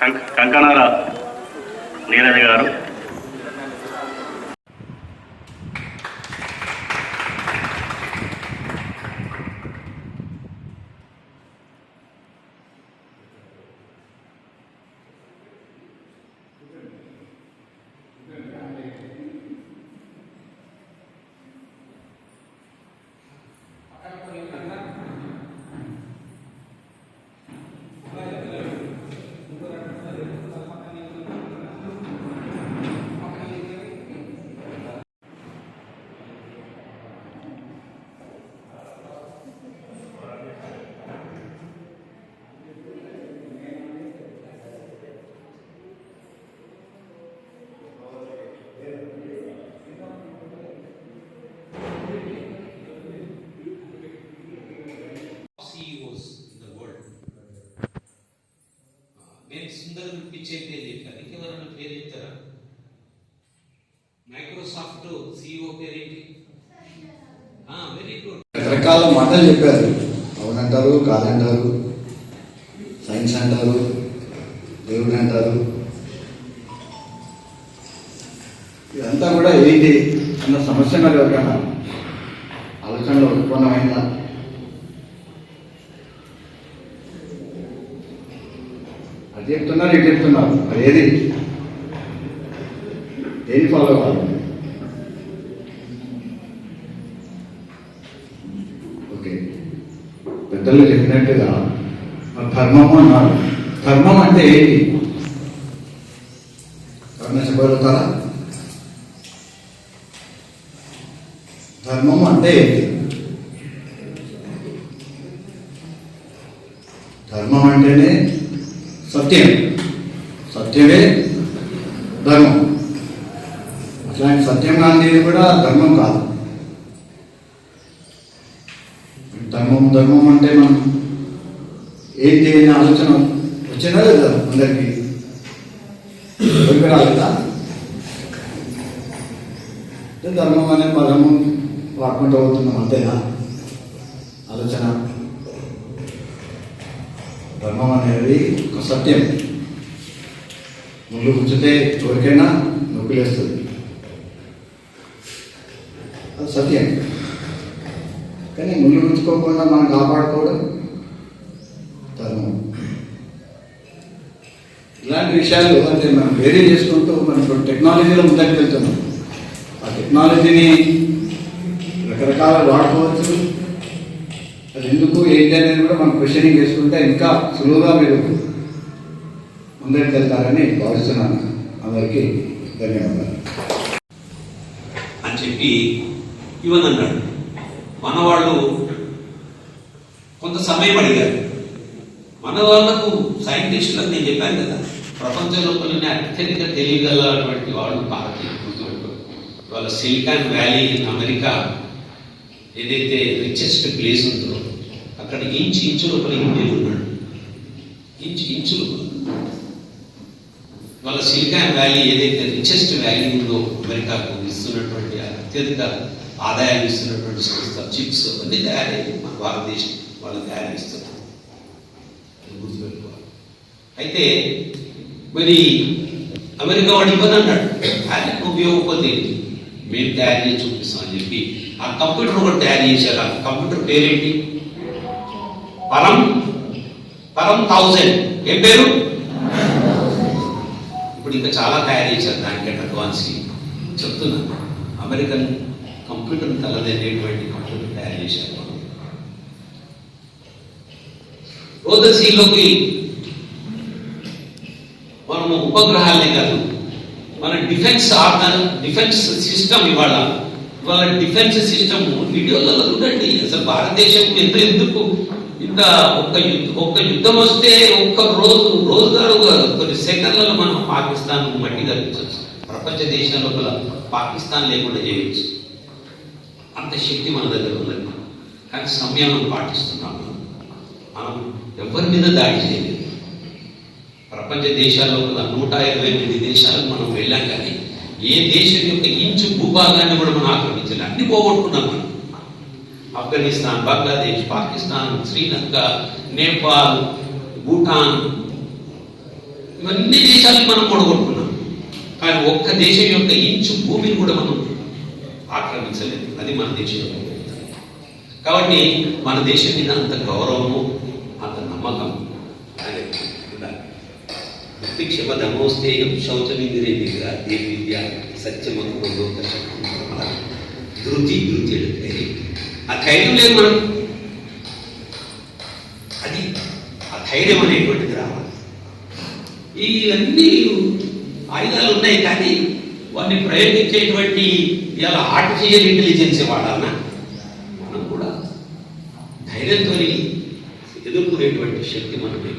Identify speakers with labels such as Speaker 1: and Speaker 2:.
Speaker 1: కంక- కంకణాల నీరజ గారు.
Speaker 2: నేను సుందరం పిచ్చే పేరు చెప్పాను ఇంకెవరైనా పేరు చెప్తారా? మైక్రోసాఫ్ట్ సిఇఓ పేరు ఏంటి వెరీ గుడ్
Speaker 3: రకరకాల మాటలు చెప్పారు. అవునంటారు కాదంటారు సైన్స్ అంటారు దేవుడు అంటారు. ఇదంతా కూడా ఏంటి? అన్న సమస్య మరి ఎవరికైనా? ఆలోచనలో ఉత్పన్నమైన అది చెప్తున్నారు ఇది చెప్తున్నారు మరి ఏది? ఏది ఫాలో అవ్వాలి ఓకే. పెద్దలు చెప్పినట్టుగా ధర్మము అన్నారు. ధర్మం అంటే ఏది? ఎవరైనా చెప్పగలుగుతారా? ధర్మం అంటే ఏంటి ధర్మం అంటేనే సత్యం సత్యమే ధర్మం. అట్లాంటి సత్యం అనేది కూడా ధర్మం కాదు. ధర్మం ధర్మం అంటే మనం ఏంటి అనే ఆలోచన వచ్చినా లేదా అందరికీ? ఎవరికి రాలేదా? ధర్మం అనే పదము వాడుకుంటూ అవుతున్నాం అంతేనా? ఆలోచన ధర్మం అనేది ఒక సత్యం. ముళ్ళు గుచ్చితే ఎవరికైనా నొప్పిలేస్తుంది. అది సత్యం. కానీ ముళ్ళు గుచ్చుకోకుండా మనం కాపాడుకోవడం ధర్మం. ఇలాంటి విషయాలు అంటే మనం వేరే చేసుకుంటూ మనం ఇప్పుడు టెక్నాలజీలో ముందరికి వెళ్తున్నాం. ఆ టెక్నాలజీని రకరకాల వాడుకోవచ్చు. ఎందుకు ఏంటి అనేది కూడా మనం క్వశ్చనింగ్ చేసుకుంటే ఇంకా సులువుగా మీరు ముందరికి వెళ్తారని భావిస్తున్నాను. అందరికీ ధన్యవాదాలు.
Speaker 2: అని చెప్పి ఇవన్ అన్నాడు. మన వాళ్ళు కొంత సమయం అడిగారు. మన వాళ్ళకు సైంటిస్టులకు నేను చెప్పాను కదా ప్రపంచ లోపలనే అత్యధిక తెలియగలటువంటి వాళ్ళు భారతీయ గుర్తుపెట్టుకో. వాళ్ళ సిలికాన్ వ్యాలీ ఇన్ అమెరికా ఏదైతే రిచెస్ట్ ప్లేస్ ఉందో అక్కడ ఇంచు ఇంచు లోపల ఇండియన్ ఉన్నాడు. ఇంచు ఇంచు వాళ్ళ సిలికాన్ వ్యాలీ ఏదైతే రిచెస్ట్ వ్యాలీ ఉందో అమెరికాకు ఇస్తున్నటువంటి అత్యధిక ఆదాయాన్ని ఇస్తున్నటువంటి సంస్థ చిప్స్ అవన్నీ తయారయ్యి మన భారతదేశం వాళ్ళు తయారీస్తున్నారు గుర్తుపెట్టుకోవాలి. అయితే మరి అమెరికా వాడు ఇవ్వను అన్నాడు. అది ఉపయోగపోతే ఏంటి? మేము తయారు చేసి చూపిస్తామని చెప్పి ఆ కంప్యూటర్ కూడా తయారు చేశారు. ఆ కంప్యూటర్ పేరేంటి? పరం పరం థౌజండ్. ఏం పేరు? ఇప్పుడు ఇంకా చాలా తయారు చేశారు దానికంటే అడ్వాన్స్ చెప్తున్నాను అమెరికన్ కంప్యూటర్ తలదనేటువంటి కంప్యూటర్ తయారు చేశారు రోదసీలోకి మనము ఉపగ్రహాలనే కాదు మన డిఫెన్స్ ఆర్గన్ డిఫెన్స్ సిస్టమ్ ఇవాళ వాళ్ళ డిఫెన్స్ సిస్టమ్ వీడియోలలో చూడండి. అసలు భారతదేశం ఎంత ఎందుకు ఇంత ఒక్క ఒక్క యుద్ధం వస్తే ఒక్క రోజు రోజుగారు కొన్ని సెకండ్లలో మనం పాకిస్తాన్ మట్టి కల్పించవచ్చు ప్రపంచ దేశం లోపల పాకిస్తాన్ లేకుండా చేయవచ్చు అంత శక్తి మన దగ్గర ఉన్నది కానీ సంయమనం పాటిస్తున్నాం. మనం. ఎవరి మీద దాడి చేయలేదు. ప్రపంచ దేశాల్లో నూట ఇరవై ఎనిమిది దేశాలకు మనం వెళ్ళాం కానీ ఏ దేశం యొక్క ఇంచు భూభాగాన్ని కూడా మనం ఆక్రమించాలి. అన్ని పోగొట్టుకున్నాం మనం. ఆఫ్ఘనిస్తాన్ బంగ్లాదేశ్ పాకిస్తాన్ శ్రీలంక నేపాల్ భూటాన్ ఇవన్నీ దేశాలను మనం పొడగొట్టుకున్నాం కానీ ఒక్క దేశం యొక్క ఇంచు భూమిని కూడా మనం ఆక్రమించలేదు. అది మన దేశం యొక్క కాబట్టి మన దేశం మీద అంత గౌరవము అంత నమ్మకం భక్తి క్షమ శౌచమిందిరే దగ్గర దేవిద్య సత్యమకు ధృతి ధృతి ఆ ధైర్యం లేదు మనం. అది ఆ ధైర్యం అనేటువంటిది రావాలి. ఇవన్నీ ఆయుధాలు ఉన్నాయి కానీ వాటిని ప్రయోగించేటువంటి ఇలా ఆర్టిఫిషియల్ ఇంటెలిజెన్స్ వాడాలన్నా మనం కూడా ధైర్యంతో ఎదుర్కొనేటువంటి శక్తి మనమే